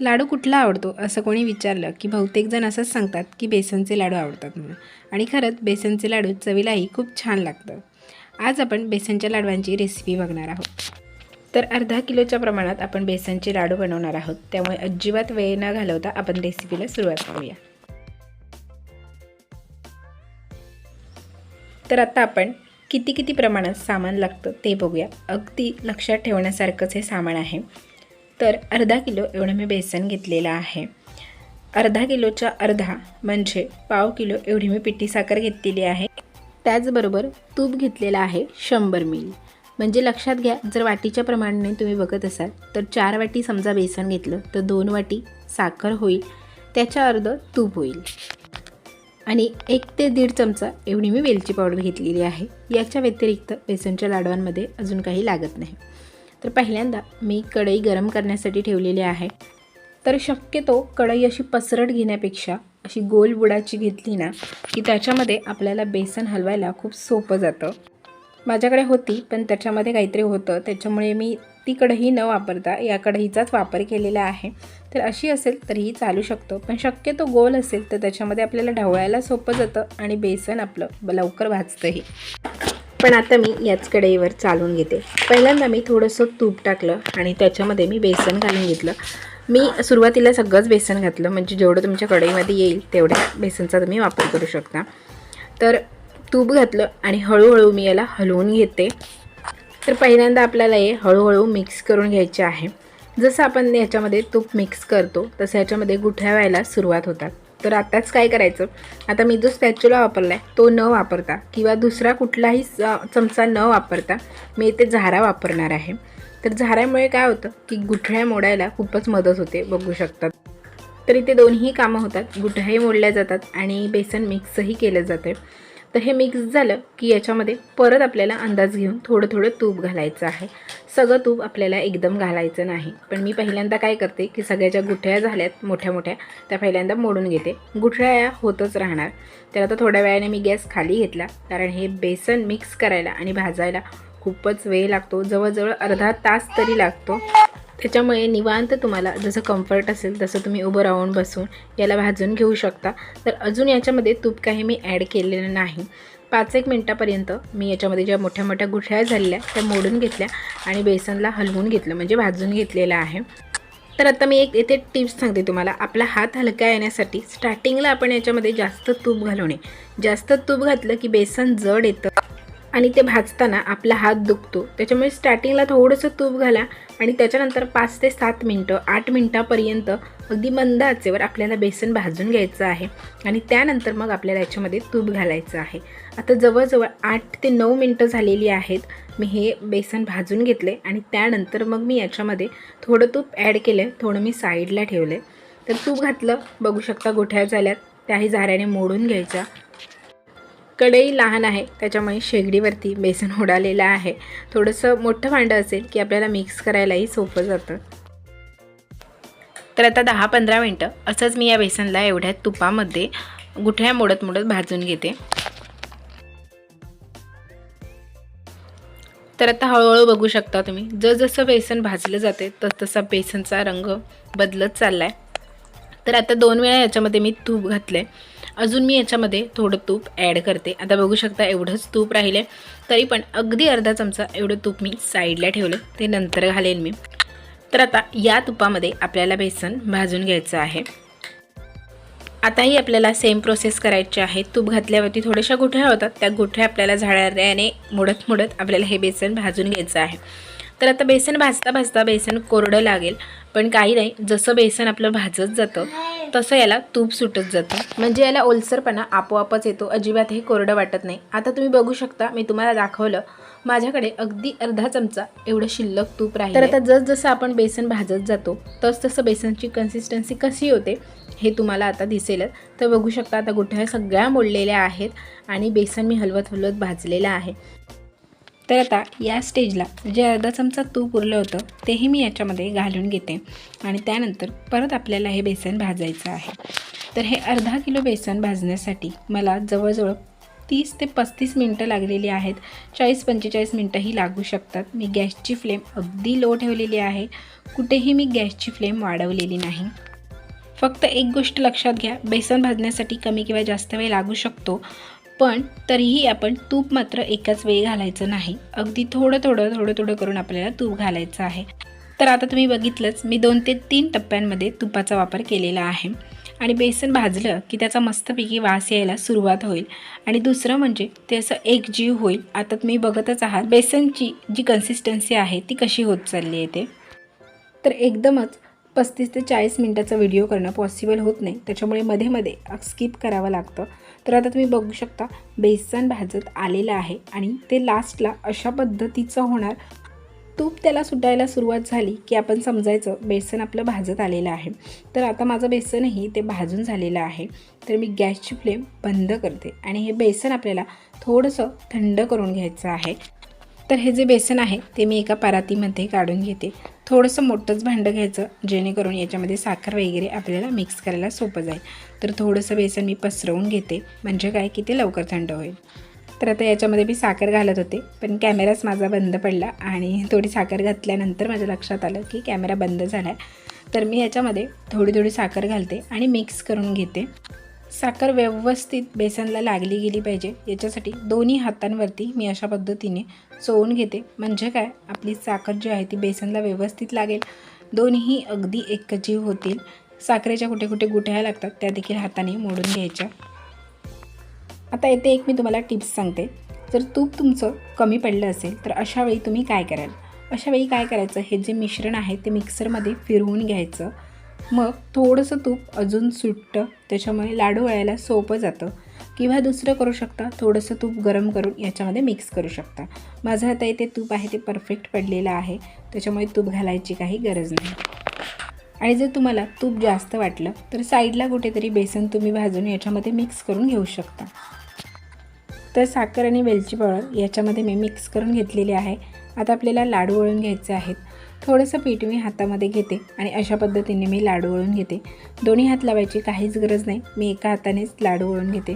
लाडू कुठला आवडतो? असं कोणी विचारलं की बहुतेक जण असंच सांगतात की बेसनचे लाडू आवडतात म्हणून. आणि खरंच बेसनचे लाडू चवीलाही खूप छान लागतं. आज आपण बेसनच्या लाडवांची रेसिपी बघणार आहोत. तर अर्धा किलोच्या प्रमाणात आपण बेसनचे लाडू बनवणार आहोत. त्यामुळे अजिबात वेळ न घालवता आपण रेसिपीला सुरुवात करूया. तर आता आपण किती किती प्रमाणात सामान लागतं ते बघूया. अगदी लक्षात ठेवण्यासारखंच हे सामान आहे. तर अर्धा किलो एवढं मी बेसन घेतलेलं आहे. अर्धा किलोच्या अर्धा म्हणजे पाव किलो एवढी मी पिठी साखर घेतलेली आहे. त्याचबरोबर तूप घेतलेलं आहे शंभर मिली. म्हणजे लक्षात घ्या जर वाटीच्या प्रमाणाने तुम्ही बघत असाल तर चार वाटी समजा बेसन घेतलं तर दोन वाटी साखर होईल. त्याच्या अर्ध तूप होईल. आणि एक ते दीड चमचा एवढी मी वेलची पावडर घेतलेली आहे. याच्या व्यतिरिक्त बेसनच्या लाडवांमध्ये अजून काही लागत नाही. तर पहिल्यांदा मी कढई गरम करण्यासाठी ठेवलेली आहे. तर शक्यतो कढई अशी पसरट घेण्यापेक्षा अशी गोल बुडाची घेतली ना की त्याच्यामध्ये आपल्याला बेसन हलवायला खूप सोपं जातं. माझ्याकडे होती पण त्याच्यामध्ये काहीतरी होतं. त्याच्यामुळे मी ती कढई न वापरता या कढईचाच वापर केलेला आहे. तर अशी असेल तरीही चालू शकतो पण शक्यतो गोल असेल तर त्याच्यामध्ये आपल्याला ढवळायला सोपं जातं आणि बेसन आपलं लवकर भाजतंही. पण आता मी याच कढईवर चालून घेते. पहिल्यांदा मी थोडंसं तूप टाकलं आणि त्याच्यामध्ये मी बेसन घालून घेतलं. मी सुरुवातीला सगळंच बेसन घातलं म्हणजे जेवढं तुमच्या कढईमध्ये येईल तेवढ्या बेसनचा तुम्ही वापर करू शकता. तर तूप घातलं आणि हळूहळू मी याला हलवून घेते. तर पहिल्यांदा आपल्याला हे हळूहळू मिक्स करून घ्यायचे आहे. जसं आपण याच्यामध्ये तूप मिक्स करतो तसं याच्यामध्ये गुठ्या व्हायला सुरुवात होतात. तर आत्ताच काय करायचं? आता मी जो स्पॅच्युला वापरला आहे तो न वापरता किंवा दुसरा कुठलाही च- चमचा न वापरता मी इथे झारा वापरणार आहे. तर झाऱ्यामुळे काय होतं की गुठळ्या मोडायला खूपच मदत होते बघू शकतात तर इथे दोन्ही कामं होतात. गुठळ्याही मोडल्या जातात आणि बेसन मिक्सही केलं जाते तर हे मिक्स झालं की याच्यामध्ये परत आपल्याला अंदाज घेऊन थोडं थोडं तूप घालायचं आहे. सगळं तूप आपल्याला एकदम घालायचं नाही. पण मी पहिल्यांदा काय करते की सगळ्या ज्या गुठळ्या झाल्यात मोठ्या मोठ्या त्या पहिल्यांदा मोडून घेते. गुठळ्या या होतच राहणार. तर आता थोड्या वेळाने मी गॅस खाली घेतला कारण हे बेसन मिक्स करायला आणि भाजायला खूपच वेळ लागतो. जवळजवळ अर्धा तास तरी लागतो. त्याच्यामुळे निवांत तुम्हाला जसं कम्फर्ट असेल तसं तुम्ही उभं राहून बसून याला भाजून घेऊ शकता. तर अजून याच्यामध्ये तूप काही मी ॲड केलेलं नाही. पाच एक मिनटापर्यंत मी याच्यामध्ये ज्या मोठ्या मोठ्या गुठळ्या झालेल्या त्या मोडून घेतल्या आणि बेसनला हलवून घेतलं म्हणजे भाजून घेतलेलं आहे. तर आता मी एक येथे टिप्स सांगते तुम्हाला. आपला हात हलका येण्यासाठी स्टार्टिंगला आपण याच्यामध्ये जास्त तूप घालवणे जास्त तूप घातलं की बेसन जड येतं. आणि ते भाजताना आपला हात दुखतो. त्याच्यामुळे स्टार्टिंगला थोडंसं तूप घाला आणि त्याच्यानंतर पाच ते सात मिनटं आठ मिनटापर्यंत अगदी मंद आचेवर आपल्याला बेसन भाजून घ्यायचं आहे आणि त्यानंतर मग आपल्याला याच्यामध्ये तूप घालायचं आहे. आता जवळजवळ आठ ते नऊ मिनटं झालेली आहेत. मी हे बेसन भाजून घेतले आणि त्यानंतर मग मी याच्यामध्ये थोडं तूप ॲड केलं थोडं मी साईडला ठेवलं तर तूप घातलं. बघू शकता गोठ्या झाल्यात. त्याही झाऱ्याने मोडून घ्यायच्या कढई लहान आहे त्याच्यामुळे शेगडीवरती बेसन उडालेलं आहे. थोडंसं मोठं भांडं असेल की आपल्याला मिक्स करायलाही सोपं जातं. तर आता दहा पंधरा मिनटं असंच मी या बेसनला एवढ्या तुपामध्ये गुठळ्या मोडत मोडत भाजून घेते. तर आता हळूहळू बघू शकता तुम्ही जसजसं बेसन भाजलं जाते तसतसा बेसनचा रंग बदलत चालला आहे तर आता दोन वेळा याच्यामध्ये मी तूप घातलं आहे अजून मी याच्यामध्ये थोडं तूप ॲड करते. आता बघू शकता एवढंच तूप राहिलं आहे तरी पण अगदी अर्धा चमचा एवढं तूप मी साईडला ठेवलं ते नंतर घालेन मी. तर आता या तुपामध्ये आपल्याला बेसन भाजून घ्यायचं आहे. आताही आपल्याला सेम प्रोसेस करायची आहे. तूप घातल्यावरती थोड्याशा गुठ्या होतात. त्या गुठ्या आपल्याला झाडाऱ्याने मोडत मोडत आपल्याला हे बेसन भाजून घ्यायचं आहे. तर आता बेसन भाजता भाजता बेसन कोरडं लागेल. पण काही नाही जसं बेसन आपलं भाजत जातं तसं याला तूप सुटत जातं. म्हणजे याला ओलसरपणा आपोआपच येतो. अजिबात हे कोरडं वाटत नाही. आता तुम्ही बघू शकता मी तुम्हाला दाखवलं माझ्याकडे अगदी अर्धा चमचा एवढं शिल्लक तूप राहील तर आता जसजसं आपण बेसन भाजत जातो तस तसं बेसनची कन्सिस्टन्सी कशी होते हे तुम्हाला आता दिसेलच. तर बघू शकता आता गुठ्या सगळ्या मोडलेल्या आहेत आणि बेसन मी हलवत हलवत भाजलेलं आहे. तर आता या स्टेजला जे अर्धा चमचा तूप उरलं होतं तेही मी याच्यामध्ये घालून घेते. आणि त्यानंतर परत आपल्याला हे बेसन भाजायचं आहे. तर हे अर्धा किलो बेसन भाजण्यासाठी मला जवळजवळ तीस ते पस्तीस मिनटं लागलेली आहेत. चाळीस पंचेचाळीस मिनटंही लागू शकतात. मी गॅसची फ्लेम अगदी लो ठेवलेली आहे. कुठेही मी गॅसची फ्लेम वाढवलेली नाही. फक्त एक गोष्ट लक्षात घ्या बेसन भाजण्यासाठी कमी किंवा जास्त वेळ लागू शकतो. पण तरीही आपण तूप मात्र एकाच वेळी घालायचं नाही. अगदी थोडं थोडं थोडं थोडं करून आपल्याला तूप घालायचं आहे. तर आता तुम्ही बघितलंच मी दोन ते तीन टप्प्यांमध्ये तुपाचा वापर केलेला आहे. आणि बेसन भाजलं की त्याचा मस्तपैकी वास यायला सुरुवात होईल. आणि दुसरं म्हणजे ते असं एकजीव होईल. आता तुम्ही बघतच आहात बेसनची जी कन्सिस्टन्सी आहे ती कशी होत चालली आहे ते. तर एकदमच पस्तीस ते चाळीस मिनटाचा व्हिडिओ करणं पॉसिबल होत नाही. त्याच्यामुळे मध्ये मध्ये स्किप करावं लागतं. तर आता तुम्ही बघू शकता बेसन भाजत आलेलं आहे आणि ते लास्टला अशा पद्धतीचं होणार. तूप त्याला सुटायला सुरुवात झाली की आपण समजायचं बेसन आपलं भाजत आलेलं आहे. तर आता माझं बेसनही ते भाजून झालेलं आहे. तर मी गॅसची फ्लेम बंद करते आणि हे बेसन आपल्याला थोडंसं थंड करून घ्यायचं आहे. तर हे जे बेसन आहे ते मी एका परातीमध्ये काढून घेते. थोडंसं मोठंच भांडं घ्यायचं जेणेकरून याच्यामध्ये साखर वगैरे आपल्याला मिक्स करायला सोपं जाईल. तर थोडंसं बेसन मी पसरवून घेते म्हणजे काय की ते लवकर थंड होईल. तर आता याच्यामध्ये मी साखर घालत होते पण कॅमेराच माझा बंद पडला आणि थोडी साखर घातल्यानंतर माझ्या लक्षात आलं की कॅमेरा बंद झाला. आहे तर मी याच्यामध्ये थोडी थोडी साखर घालते आणि मिक्स करून घेते. साखर व्यवस्थित बेसनला लागली गेली पाहिजे. याच्यासाठी दोन्ही हातांवरती मी अशा पद्धतीने चोवून घेते. म्हणजे काय? आपली साखर जी आहे ती बेसनला व्यवस्थित लागेल. दोन्ही अगदी एकजीव होतील. साखरेच्या कुठे कुठे गुठ्या लागतात त्या देखील हाताने मोडून घ्यायच्या. आता येथे एक मी तुम्हाला टिप्स सांगते. जर तूप तुमचं कमी पडलं असेल तर अशावेळी तुम्ही काय कराल? अशावेळी काय करायचं? हे जे मिश्रण आहे ते मिक्सरमध्ये फिरवून घ्यायचं. मग थोडंसं तूप अजून सुटतं त्याच्यामुळे लाडू वळायला सोपं जातं. किंवा दुसरं करू शकता थोडंसं तूप गरम करून याच्यामध्ये मिक्स करू शकता. माझं आता इथे तूप आहे ते परफेक्ट पडलेलं आहे. त्याच्यामुळे तूप घालायची काही गरज नाही. आणि जर तुम्हाला तूप जास्त वाटलं तर साईडला कुठेतरी बेसन तुम्ही भाजून याच्यामध्ये मिक्स करून घेऊ शकता. तर साखर आणि वेलची पावडर याच्यामध्ये मी मिक्स करून घेतलेली आहे. आता आपल्याला लाडू वळून घ्यायचे आहेत. थोडंसं पीठ मी हातामध्ये घेते आणि अशा पद्धतीने मी लाडू वळून घेते. दोन्ही हात लावायची काहीच गरज नाही. मी एका हातानेच लाडू वळून घेते.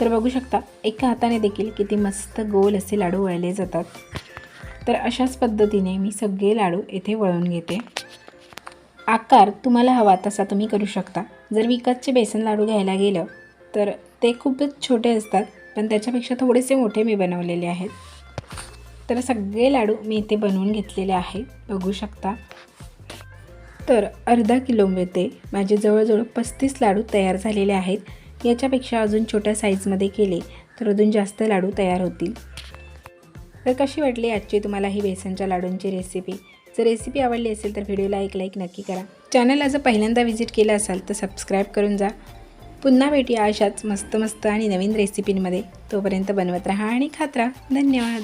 तर बघू शकता एका हाताने देखील किती मस्त गोल असे लाडू वळले जातात. तर अशाच पद्धतीने मी सगळे लाडू येथे वळून घेते. आकार तुम्हाला हवा तसा तुम्ही करू शकता. जर विकतचे बेसन लाडू घ्यायला गेलं तर ते खूपच छोटे असतात. पण त्याच्यापेक्षा थोडेसे मोठे मी बनवलेले आहेत. तर सगळे लाडू मी इथे बनवून घेतलेले आहे. बघू शकता. तर अर्धा किलोमध्ये माझे जवळजवळ पस्तीस लाडू तयार झालेले आहेत. याच्यापेक्षा अजून छोट्या साईजमध्ये केले तर अजून जास्त लाडू तयार होतील. तर कशी वाटली आजची तुम्हाला ही बेसनच्या लाडूंची रेसिपी जर रेसिपी आवडली असेल तर व्हिडिओला एक लाईक नक्की करा. चॅनलला जर पहिल्यांदा व्हिजिट केलं असाल तर सबस्क्राईब करून जा. पुन्हा भेटूया अशाच मस्त मस्त आणि नवीन रेसिपींमध्ये तोपर्यंत बनवत राहा आणि खात राहा. धन्यवाद.